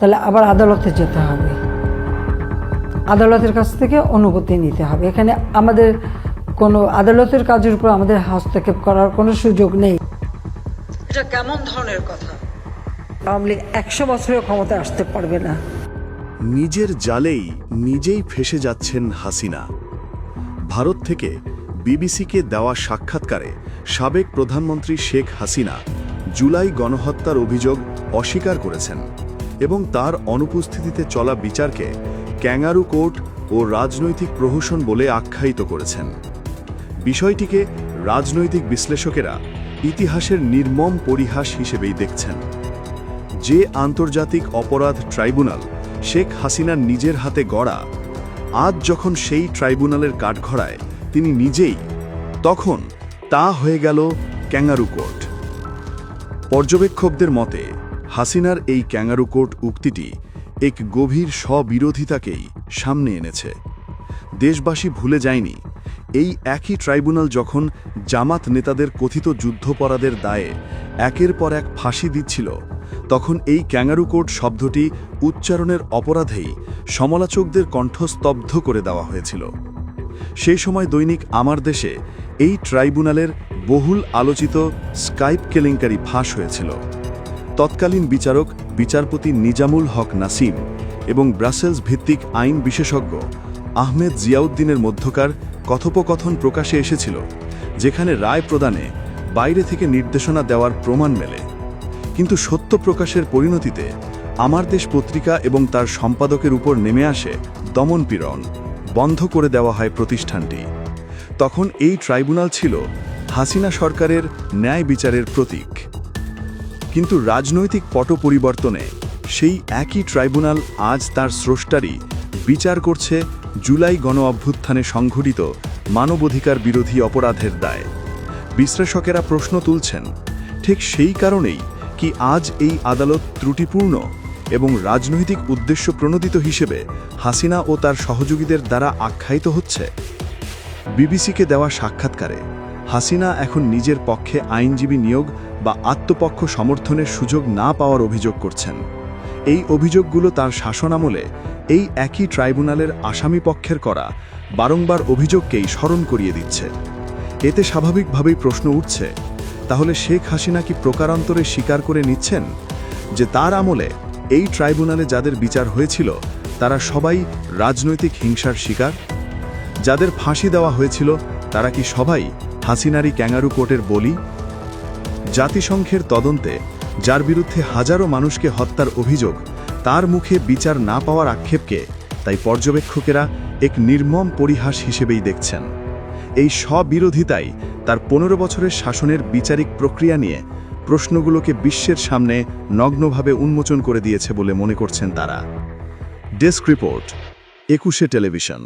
তাহলে আবার আদালতে যেতে হবে। আদালতের কাছ থেকে অনুমতি নিতে হবে। এখানে আমাদের কোনো আদালতের কাজের উপর আমাদের হস্তক্ষেপ করার কোনো সুযোগ নেই। এটা কেমন ধরনের কথা? আওয়ামী লীগ একশো বছরের ক্ষমতায় আসতে পারবে না। নিজের জালেই নিজেই ফেসে যাচ্ছেন হাসিনা। ভারত থেকে বিবিসিকে দেওয়া সাক্ষাৎকারে সাবেক প্রধানমন্ত্রী শেখ হাসিনা জুলাই গণহত্যার অভিযোগ অস্বীকার করেছেন। এবং তার অনুপস্থিতিতে চলা বিচারকে ক্যাঙ্গারু কোর্ট ও রাজনৈতিক প্রহসন বলে আখ্যায়িত করেছেন। বিষয়টিকে রাজনৈতিক বিশ্লেষকেরা ইতিহাসের নির্মম পরিহাস হিসেবেই দেখছেন। যে আন্তর্জাতিক অপরাধ ট্রাইব্যুনাল শেখ হাসিনার নিজের হাতে গড়া, আজ যখন সেই ট্রাইব্যুনালের কাঠঘড়ায় তিনি নিজেই, তখন তা হয়ে গেল ক্যাঙ্গারু কোর্ট। পর্যবেক্ষকদের মতে হাসিনার এই ক্যাঙ্গারু কোর্ট উক্তিটি এক গভীর স্ববিরোধিতাকেই সামনে এনেছে। দেশবাসী ভুলে যায়নি, এই একই ট্রাইব্যুনাল যখন জামাত নেতাদের কথিত যুদ্ধপরাধের দায়ে একের পর এক ফাঁসি দিচ্ছিল, তখন এই ক্যাঙ্গারু কোর্ট শব্দটি উচ্চারণের অপরাধেই সমালোচকদের কণ্ঠ স্তব্ধ করে দেওয়া হয়েছিল। সেই সময় দৈনিক আমার দেশে এই ট্রাইব্যুনালের বহুল আলোচিত স্কাইপ কেলেঙ্কারি ফাঁস হয়েছিল। তৎকালীন বিচারক বিচারপতি নিজামুল হক নাসিম এবং ব্রাসেলস ভিত্তিক আইন বিশেষজ্ঞ আহমেদ জিয়াউদ্দিনের মধ্যকার কথোপকথন প্রকাশে এসেছিল, যেখানে রায় প্রদানে বাইরে থেকে নির্দেশনা দেওয়ার প্রমাণ মেলে। কিন্তু সত্য প্রকাশের পরিণতিতে আমার দেশ পত্রিকা এবং তার সম্পাদকের উপর নেমে আসে দমনপীড়ন বন্ধ করে দেওয়া হয় প্রতিষ্ঠানটি। তখন এই ট্রাইব্যুনাল ছিল হাসিনা সরকারের ন্যায় বিচারের প্রতীক। কিন্তু রাজনৈতিক পট পরিবর্তনে সেই একই ট্রাইব্যুনাল আজ তার স্রষ্টারই বিচার করছে জুলাই গণ অভ্যুত্থানে সংঘটিত মানবাধিকার বিরোধী অপরাধের দায়। বিশ্লেষকেরা প্রশ্ন তুলছেন, ঠিক সেই কারণেই কি আজ এই আদালত ত্রুটিপূর্ণ এবং রাজনৈতিক উদ্দেশ্য প্রণোদিত হিসেবে হাসিনা ও তার সহযোগীদের দ্বারা আখ্যায়িত হচ্ছে? বিবিসিকে দেওয়া সাক্ষাৎকারে হাসিনা এখন নিজের পক্ষে আইনজীবী নিয়োগ বা আত্মপক্ষ সমর্থনের সুযোগ না পাওয়ার অভিযোগ করছেন। এই অভিযোগগুলো তার শাসনামলে এই একই ট্রাইব্যুনালের আসামি পক্ষের করা বারংবার অভিযোগকেই স্মরণ করিয়ে দিচ্ছে। এতে স্বাভাবিকভাবেই প্রশ্ন উঠছে, তাহলে শেখ হাসিনা কি প্রকারান্তরে স্বীকার করে নিচ্ছেন? যে তার আমলে এই ট্রাইব্যুনালে যাদের বিচার হয়েছিল, তারা সবাই রাজনৈতিক হিংসার শিকার? যাদের ফাঁসি দেওয়া হয়েছিল, তারা কি সবাই হাসিনারি ক্যাঙ্গারু কোর্টের বলি? জাতিসংঘের তদন্তে, যার বিরুদ্ধে হাজারো মানুষকে হত্যার অভিযোগ, তার মুখে বিচার না পাওয়ার আক্ষেপকে তাই পর্যবেক্ষকেরা এক নির্মম পরিহাস হিসেবেই দেখছেন। এই স্ববিরোধিতাই তার পনেরো বছরের শাসনের বিচারিক প্রক্রিয়া নিয়ে প্রশ্নগুলোকে বিশ্বের সামনে নগ্নভাবে উন্মোচন করে দিয়েছে বলে মনে করছেন তারা। Desk report, Ekushey television.